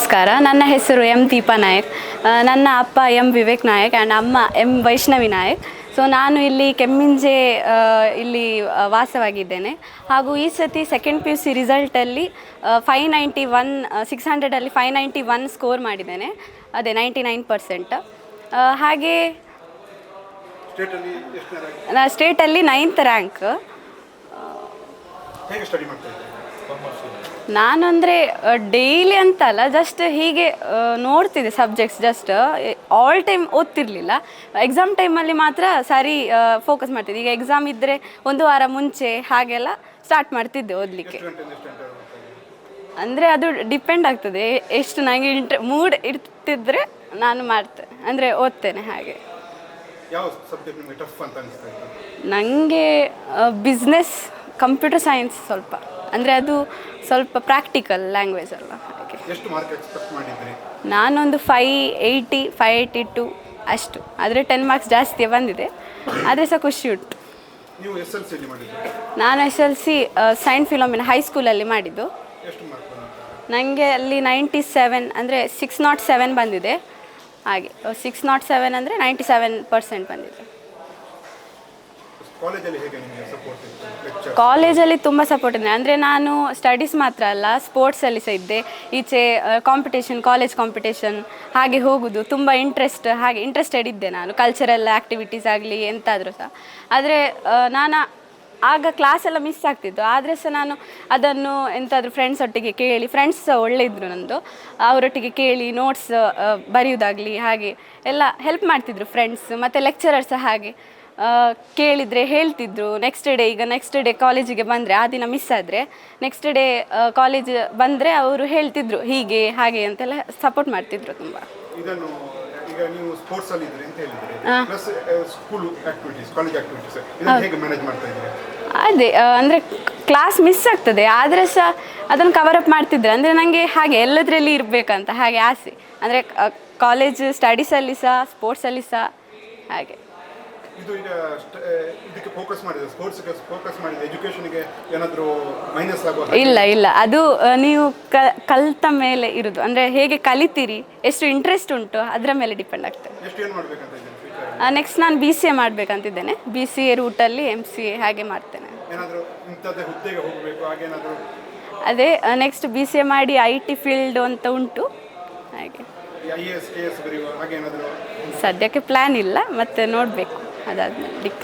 ನಮಸ್ಕಾರ. ನನ್ನ ಹೆಸರು ಎಂ ದೀಪಾ ನಾಯಕ್. ನನ್ನ ಅಪ್ಪ ಎಂ ವಿವೇಕ್ ನಾಯಕ್ ಆ್ಯಂಡ್ ಅಮ್ಮ ಎಂ ವೈಷ್ಣವಿ ನಾಯಕ್. ಸೊ ನಾನು ಇಲ್ಲಿ ಕೆಮ್ಮಿಂಜೆ ಇಲ್ಲಿ ವಾಸವಾಗಿದ್ದೇನೆ. ಹಾಗೂ ಈ ಸತಿ ಸೆಕೆಂಡ್ ಪಿ ಯು ಸಿ ರಿಸಲ್ಟಲ್ಲಿ ಫೈವ್ ನೈಂಟಿ ಒನ್ ಸಿಕ್ಸ್ ಹಂಡ್ರೆಡಲ್ಲಿ ಫೈವ್ ನೈಂಟಿ ಒನ್ ಸ್ಕೋರ್ ಮಾಡಿದ್ದೇನೆ. ಅದೇ ನೈಂಟಿ ನೈನ್ ಪರ್ಸೆಂಟ್ ಹಾಗೆ ಸ್ಟೇಟಲ್ಲಿ ನೈನ್ತ್ ರ್ಯಾಂಕ್ ನಾ ಸ್ಟೇಟಲ್ಲಿ ನೈನ್ತ್ ರ್ಯಾಂಕ್ ನಾನು ಅಂದರೆ ಡೈಲಿ ಅಂತಲ್ಲ ಜಸ್ಟ್ ಹೀಗೆ ನೋಡ್ತಿದ್ದೆ ಸಬ್ಜೆಕ್ಟ್ಸ್ ಜಸ್ಟ್ ಆಲ್ ಟೈಮ್ ಓದ್ತಿರ್ಲಿಲ್ಲ. ಎಕ್ಸಾಮ್ ಟೈಮಲ್ಲಿ ಮಾತ್ರ ಸರಿ ಫೋಕಸ್ ಮಾಡ್ತಿದ್ದೆ. ಈಗ ಎಕ್ಸಾಮ್ ಇದ್ದರೆ ಒಂದು ವಾರ ಮುಂಚೆ ಹಾಗೆಲ್ಲ ಸ್ಟಾರ್ಟ್ ಮಾಡ್ತಿದ್ದೆ ಓದಲಿಕ್ಕೆ? ಅಂದರೆ ಅದು ಡಿಪೆಂಡ್ ಆಗ್ತದೆ. ಎಷ್ಟು ನನಗೆ ಇಂಟ್ರ ಮೂಡ್ ಇರ್ತಿದ್ರೆ ನಾನು ಮಾಡ್ತೆ ಅಂದರೆ ಓದ್ತೇನೆ ಹಾಗೆ. ನನಗೆ ಬಿಸ್ನೆಸ್ ಕಂಪ್ಯೂಟರ್ ಸೈನ್ಸ್ ಸ್ವಲ್ಪ. ಅಂದರೆ ಅದು ಸ್ವಲ್ಪ ಪ್ರಾಕ್ಟಿಕಲ್ ಲ್ಯಾಂಗ್ವೇಜ್ ಅಲ್ಲ ಹಾಗೆ ನಾನೊಂದು five eighty five eighty two ಅಷ್ಟು. ಆದರೆ ಟೆನ್ ಮಾರ್ಕ್ಸ್ ಜಾಸ್ತಿ ಬಂದಿದೆ. ಆದರೆ ಸಹ ಖುಷಿ ಉಂಟು. ನಾನು S L C saint Philomena ಹೈಸ್ಕೂಲಲ್ಲಿ ಮಾಡಿದ್ದು. ನನಗೆ ಅಲ್ಲಿ ನೈಂಟಿ ಸೆವೆನ್ ಅಂದರೆ ಸಿಕ್ಸ್ ನಾಟ್ ಸೆವೆನ್ ಬಂದಿದೆ. ಹಾಗೆ ಸಿಕ್ಸ್ ನಾಟ್ ಸೆವೆನ್ ಅಂದರೆ ನೈಂಟಿ ಸೆವೆನ್ ಪರ್ಸೆಂಟ್ ಬಂದಿದೆ. ಕಾಲೇಜಲ್ಲಿ ಹೇಗೆ ನಿಮಗೆ ಸಪೋರ್ಟ್ ತುಂಬ ಸಪೋರ್ಟ್ ಇದೆ ಅಂದರೆ ನಾನು ಸ್ಟಡೀಸ್ ಮಾತ್ರ ಅಲ್ಲ ಸ್ಪೋರ್ಟ್ಸಲ್ಲಿ ಸಹ ಇದ್ದೆ. ಈಚೆ ಕಾಂಪಿಟೇಷನ್ ಕಾಲೇಜ್ ಕಾಂಪಿಟೇಷನ್ ಹಾಗೆ ಹೋಗುದು. ತುಂಬ ಇಂಟ್ರೆಸ್ಟ್ ಹಾಗೆ ಇಂಟ್ರೆಸ್ಟೆಡ್ ಇದ್ದೆ ನಾನು. ಕಲ್ಚರಲ್ ಆಕ್ಟಿವಿಟೀಸ್ ಆಗಲಿ, ಎಂತಾದರೂ ಸಹ. ಆದರೆ ನಾನು ಆಗ ಕ್ಲಾಸ್ ಎಲ್ಲ ಮಿಸ್ ಆಗ್ತಿತ್ತು. ಆದರೆ ಸಹ ನಾನು ಅದನ್ನು ಎಂತಾದರೂ ಫ್ರೆಂಡ್ಸ್ ಒಟ್ಟಿಗೆ ಕೇಳಿ ಫ್ರೆಂಡ್ಸ್ ಸಹ ಒಳ್ಳೆ ನಂದು. ಅವರೊಟ್ಟಿಗೆ ಕೇಳಿ ನೋಟ್ಸ್ ಬರೆಯುವುದಾಗಲಿ ಹಾಗೆ ಎಲ್ಲ ಹೆಲ್ಪ್ ಮಾಡ್ತಿದ್ರು ಫ್ರೆಂಡ್ಸ್ ಮತ್ತು ಲೆಕ್ಚರರ್ ಸಹ ಹಾಗೆ ಕೇಳಿದರೆ ಹೇಳ್ತಿದ್ರು. ನೆಕ್ಸ್ಟ್ ಡೇ ಈಗ ನೆಕ್ಸ್ಟ್ ಡೇ ಕಾಲೇಜಿಗೆ ಬಂದರೆ, ಆ ದಿನ ಮಿಸ್ ಆದರೆ ನೆಕ್ಸ್ಟ್ ಡೇ ಕಾಲೇಜ್ ಬಂದರೆ ಅವರು ಹೇಳ್ತಿದ್ರು, ಹೀಗೆ, ಹಾಗೆ ಅಂತೆಲ್ಲ ಸಪೋರ್ಟ್ ಮಾಡ್ತಿದ್ರು ತುಂಬ. ಈಗ ನೀವು ಸ್ಪೋರ್ಟ್ಸ್ ಅಲ್ಲಿ ಇದ್ರಿ ಅಂತ ಹೇಳಿದ್ರಿ? Plus school activities college activities ಇದನ್ನ ಹೇಗೆ ಮ್ಯಾನೇಜ್ ಮಾಡ್ತಾ ಇದ್ದೀರಿ? ಅದೇ ಅಂದರೆ ಕ್ಲಾಸ್ ಮಿಸ್ ಆಗ್ತದೆ. ಆದರೆ ಸಹ ಅದನ್ನು ಕವರ್ ಅಪ್ ಮಾಡ್ತಿದ್ರೆ ಅಂದರೆ ನನಗೆ ಹಾಗೆ ಎಲ್ಲದರಲ್ಲಿ ಇರಬೇಕಂತ ಹಾಗೆ ಆಸೆ. ಅಂದರೆ ಕಾಲೇಜ್ ಸ್ಟಡೀಸಲ್ಲಿ ಸಹ ಸ್ಪೋರ್ಟ್ಸಲ್ಲಿ ಸಹ ಹಾಗೆ. ಇದು ಈಗ ಇದಕ್ಕೆ ಫೋಕಸ್ ಮಾಡಿದೆ ಸ್ಪೋರ್ಟ್ಸ್ಗೆ ಫೋಕಸ್ ಮಾಡಿದೆ ಎಜುಕೇಷನ್ಗೆ ಏನಾದರೂ ಮೈನಸ್ ಆಗುವ ಇಲ್ಲ ಇಲ್ಲ. ಅದು ನೀವು ಕಲ್ತ ಮೇಲೆ ಇರೋದು. ಅಂದರೆ ಹೇಗೆ ಕಲಿತೀರಿ ಎಷ್ಟು ಇಂಟ್ರೆಸ್ಟ್ ಉಂಟು ಅದರ ಮೇಲೆ ಡಿಪೆಂಡ್ ಆಗ್ತದೆ. ಎಷ್ಟು ಏನು ಮಾಡಬೇಕಂತ ನೆಕ್ಸ್ಟ್ ನಾನು ಬಿ ಸಿ ಎ ಮಾಡಬೇಕಂತಿದ್ದೇನೆ. ಬಿ ಸಿ ಎ ರೂಟಲ್ಲಿ ಎಂ ಸಿ ಎ ಹಾಗೆ ಮಾಡ್ತೇನೆ. ಏನಾದರೂ ಇಂಥದ್ದೇ ಹುದ್ದೆಗೆ ಹೋಗಬೇಕು ಹಾಗೇನಾದರೂ ಅದೇ ನೆಕ್ಸ್ಟ್ ಬಿ ಸಿ ಎ ಮಾಡಿ ಐ ಟಿ ಫೀಲ್ಡ್ ಅಂತ ಉಂಟು. ಹಾಗೆ. ಸದ್ಯಕ್ಕೆ ಪ್ಲ್ಯಾನ್ ಇಲ್ಲ ಮತ್ತೆ ನೋಡಬೇಕು. ಅದಾದಮೇಲೆ ಡಿಕ್